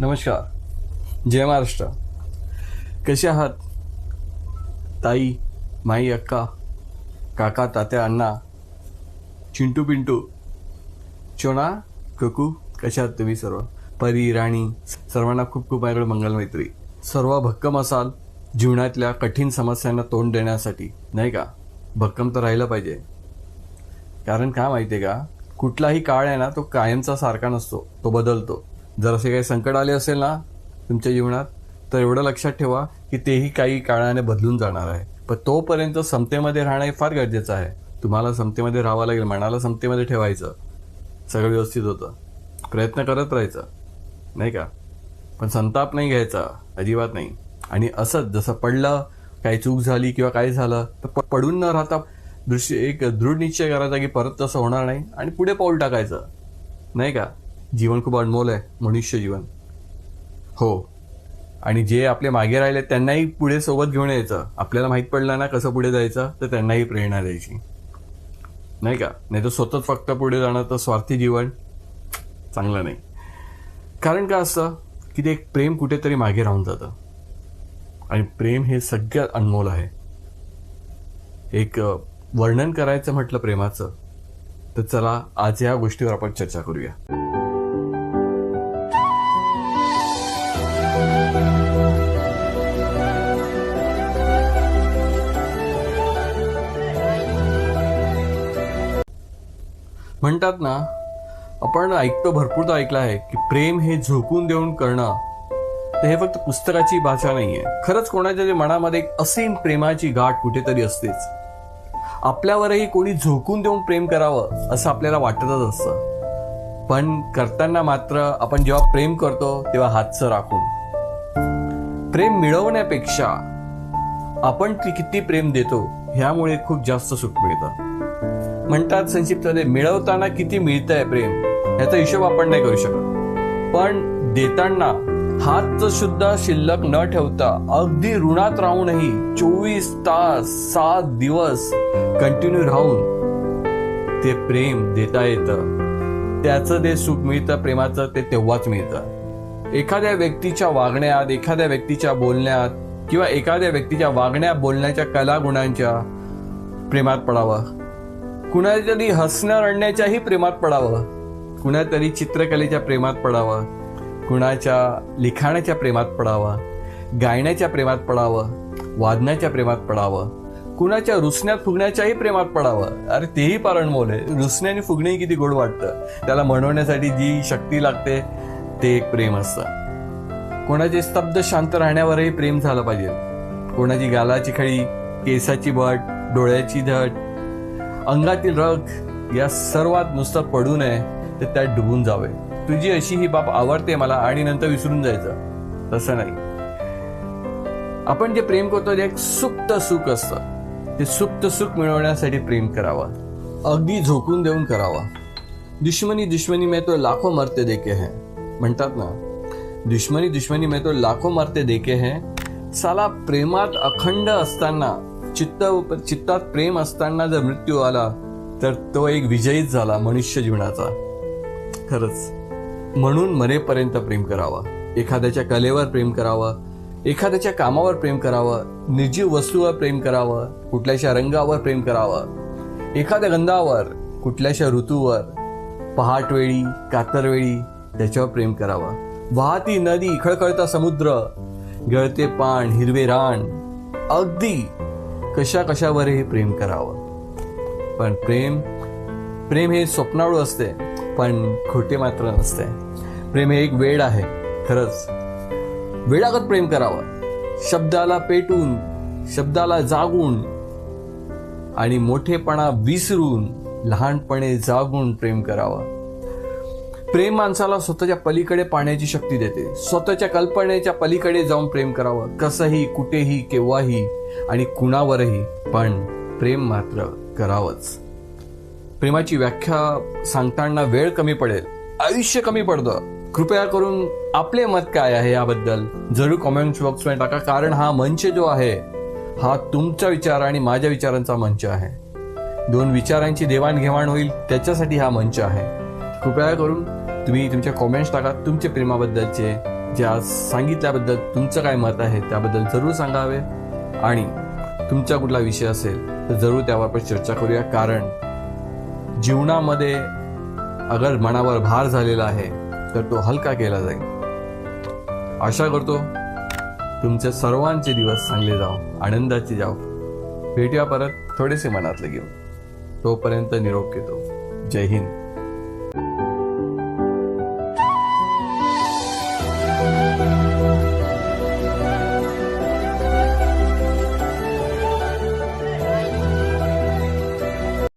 नमस्कार. जय महाराष्ट्र. कसे आहात? ताई माई अक्का काका तात्या अण्णा चिंटू पिंटू चोना ककू कशा आहात तुम्ही सर्व? परी राणी सर्वांना खूप खूप माझ्याकडे मंगलमैत्री सर्व भक्कम असाल जीवनातल्या कठीण समस्यांना तोंड देण्यासाठी नाही का? भक्कम तर राहिलं पाहिजे. कारण काय माहिती आहे का? कुठलाही काळ आहे ना तो कायमचा सारखा नसतो तो बदलतो. जर असे काही संकट आले असेल ना तुमच्या जीवनात तर एवढं लक्षात ठेवा की तेही काही काळाने बदलून जाणार आहे. पण तोपर्यंत समतेमध्ये राहणं हे फार गरजेचं आहे. तुम्हाला समतेमध्ये राहावं लागेल मनाला समतेमध्ये ठेवायचं. सगळं व्यवस्थित होतं. प्रयत्न करत राहायचं. नाही का? पण संताप नाही घ्यायचा अजिबात नाही. आणि असंच जसं पडलं काही चूक झाली किंवा काय झालं तर पडून न राहता दृश्य एक दृढ निश्चय करायचा की परत तसं होणार नाही आणि पुढे पाऊल टाकायचं. नाही का? जीवन खूप अनमोल आहे मनुष्य जीवन. हो. आणि जे आपले मागे राहिले त्यांनाही पुढे सोबत घेऊन यायचं. आपल्याला माहीत पडलं ना कसं पुढे जायचं तर त्यांनाही प्रेरणा द्यायची. नाही का? नाही तर स्वतःच फक्त पुढे जाणं तर स्वार्थी जीवन चांगलं नाही. कारण का असतं की ते एक प्रेम कुठेतरी मागे राहून जातं. आणि प्रेम हे सगळ्यात अनमोल आहे. एक वर्णन करायचं म्हटलं प्रेमाचं तर चला आज या गोष्टीवर आपण चर्चा करूया. म्हणतात ना आपण ऐकतो भरपूर तर ऐकलं आहे की प्रेम हे झोकून देऊन करणं तर हे फक्त पुस्तकाची भाषा नाही आहे खरंच कोणाच्या जे मनामध्ये एक असीम प्रेमाची गाठ कुठेतरी असतेच. आपल्यावरही कोणी झोकून देऊन प्रेम करावं असं आपल्याला वाटतच असतं. पण करताना मात्र आपण जेव्हा प्रेम करतो तेव्हा हातचं राखून. प्रेम मिळवण्यापेक्षा आपण ती किती प्रेम देतो ह्यामुळे खूप जास्त सुख मिळतं. म्हणतात संक्षिप्तमध्ये मिळवताना किती मिळतंय प्रेम? याचा हिशोब आपण नाही करू शकत. पण देताना हात सुद्धा शिल्लक न ठेवता अगदी ऋणात राहूनही चोवीस तास सात दिवस कंटिन्यू राहून ते प्रेम देता येतं. त्याचं ते सुख मिळतं प्रेमाचं ते तेव्हाच मिळतं. एखाद्या व्यक्तीच्या वागण्यात एखाद्या व्यक्तीच्या बोलण्यात किंवा एखाद्या व्यक्तीच्या वागण्या बोलण्याच्या कलागुणांच्या प्रेमात पडावं. कुणातरी तरी हसण्या रडण्याच्याही प्रेमात पडावं. कुणातरी चित्रकलेच्या प्रेमात पडावं. कुणाच्या लिखाणाच्या प्रेमात पडावं. गायण्याच्या प्रेमात पडावं. वादनाच्या प्रेमात पडावं. कुणाच्या रुसण्यात फुगण्याच्याही प्रेमात पडावं. अरे तेही पारणमोल आहे. रुसणे आणि फुगणे किती गोड वाटतं. त्याला म्हणवण्यासाठी जी शक्ती लागते ते एक प्रेम असतं. कोणाचे स्तब्ध शांत राहण्यावरही प्रेम झालं पाहिजे. कोणाची गालाची खळी केसाची बट डोळ्याची धट अंगातील रग या सर्वात नुसतं पडू नये तर त्यात डुबून जावे. तुझी अशी ही बाब आवडते मला आणि नंतर विसरून जायचं. तसं नाही. आपण जे प्रेम करतो ते एक सुप्त सुख असतं. ते सुप्त सुख मिळवण्यासाठी प्रेम करावं. अगदी झोकून देऊन करावा. दुश्मनी दुश्मनी में तो लाखो मरते देखे हैं. म्हणतात ना दुश्मनी दुश्मनी में तो लाखो मरते देखे हैं. साला प्रेमात अखंड असताना चित्त चित्तात प्रेम असताना जर मृत्यू आला तर तो एक विजयीच झाला मनुष्य जीवनाचा. खरंच म्हणून मरेपर्यंत प्रेम करावा. एखाद्याच्या कलेवर प्रेम करावं एखाद्याच्या कामावर प्रेम करावं निर्जीव वस्तूवर प्रेम करावं कुठल्याशा रंगावर प्रेम करावं. एखाद्या गंधावर कुठल्याशा ऋतूवर पहाटवेळी कातरवेळी त्याच्यावर प्रेम करावं. वाहती नदी खळखळता समुद्र गळते पाण हिरवे रान अगदी कशा कशावरही प्रेम करावं. पण प्रेम प्रेम हे स्वप्नाळू असते पण खोटे मात्र नसते. प्रेम हे एक वेळ आहे खरंच. वेळागत प्रेम करावं. शब्दाला पेटून शब्दाला जागून आणि मोठेपणा विसरून लहानपणे जागून प्रेम करावं. प्रेम माणसाला स्वतःच्या पलीकडे पाहण्याची शक्ती देते. स्वतःच्या कल्पनेच्या पलीकडे जाऊन प्रेम करावं. कसंही कुठेही केव्हाही आणि कुणावरही पण प्रेम मात्र करावंच. प्रेमाची व्याख्या सांगताना वेळ कमी पडेल आयुष्य कमी पडतं. कृपया करून आपले मत काय आहे याबद्दल जरूर कॉमेंट बॉक्समध्ये टाका कारण हा मंच जो आहे हा तुमचा विचार आणि माझ्या विचारांचा मंच आहे. दोन विचारांची देवाणघेवाण होईल त्याच्यासाठी हा मंच आहे. कृपया करून तुम्ही तुमच्या कॉमेंट्स टाका तुमच्या प्रेमाबद्दलचे. जे आज सांगितल्याबद्दल तुमचं काय मत आहे त्याबद्दल जरूर सांगावे. आणि तुमचा कुठला विषय असेल तर जरूर त्यावर आपण चर्चा करूया. कारण जीवनामध्ये अगर मनावर भार झालेला आहे तर तो हलका केला जाईल. आशा करतो तुमचे सर्वांचे दिवस चांगले जाओ आनंदाचे जाओ भेटूया परत थोडेसे मनातले घेऊन. तोपर्यंत निरोप घेतो. जय हिंद.